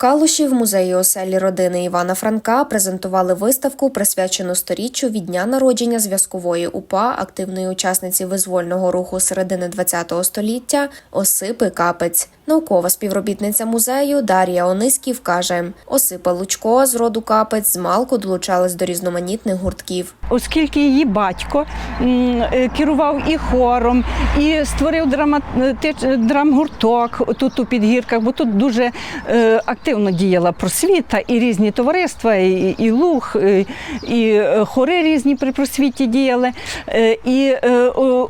Калуші в музеї оселі родини Івана Франка презентували виставку, присвячену сторіччю від дня народження зв'язкової УПА, активної учасниці визвольного руху середини ХХ століття Осипи Капець. Наукова співробітниця музею Дар'я Ониськів каже: Осипа Лучко з роду Капець змалку долучалась до різноманітних гуртків. Оскільки її батько е, керував і хором, і створив драмати- драмгурток тут у підгірках, бо тут дуже е, активно діяла просвіта, і різні товариства, і, і луг, і, е, хори різні при просвіті діяли. Е, І е,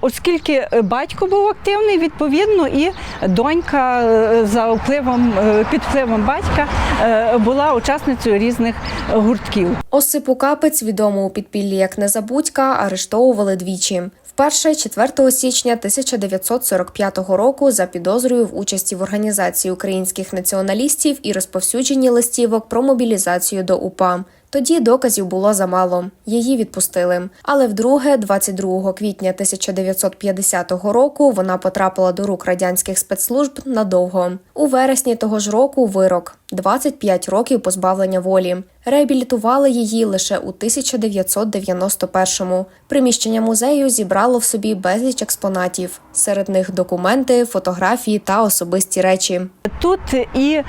оскільки батько був активний, відповідно, і донька е, за впливом, е, під впливом батька е, була учасницею різних гуртків. Осипу Капець, відому у підпіллі як Незабудька, арештовували двічі. Вперше 4 січня 1945 року за підозрою в участі в організації українських націоналістів і розповсюдженні листівок про мобілізацію до УПА. Тоді доказів було замало. Її відпустили. Але вдруге, 22 квітня 1950 року, вона потрапила до рук радянських спецслужб надовго. У вересні того ж року вирок 25 років позбавлення волі. Реабілітували її лише у 1991-му. Приміщення музею зібрало в собі безліч експонатів. Серед них документи, фотографії та особисті речі. Тут і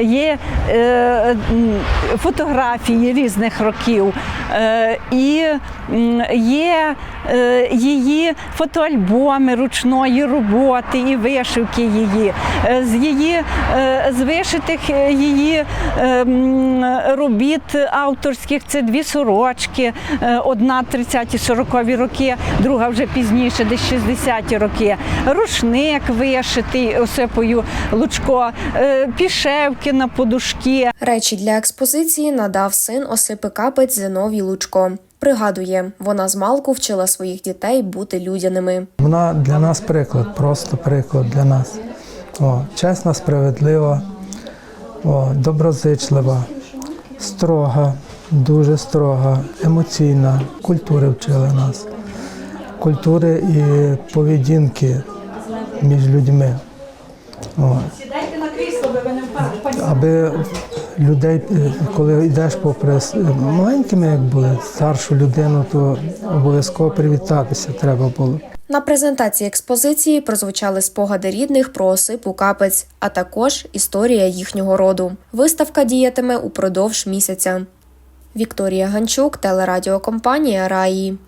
є е, фотографії різних років, е, і є е, її фотоальбоми ручної роботи і вишивки її, з її з вишитих її робіт авторських це дві сорочки, одна 30-40 роки, друга вже пізніше, десь 60-ті роки. Рушник вишитий Осипою Лучко, е, пішевки на подушки. Речі для експозиції надав син Осипи Капець Зиновій Лучко. Пригадує, вона з малку вчила своїх дітей бути людяними. Вона для нас приклад, просто приклад для нас. О, чесна, справедлива, о, доброзичлива, строга, дуже строга, емоційна. Культури вчила нас. Культури і поведінки між людьми. Сідайте на крісло, О. Аби людей, е, коли йдеш попри маленькими, як були, старшу людину, то обов'язково привітатися треба було. На презентації експозиції прозвучали спогади рідних про Осипу Капець, а також історія їхнього роду. Виставка діятиме упродовж місяця. Вікторія Ганчук, телерадіокомпанія Раї.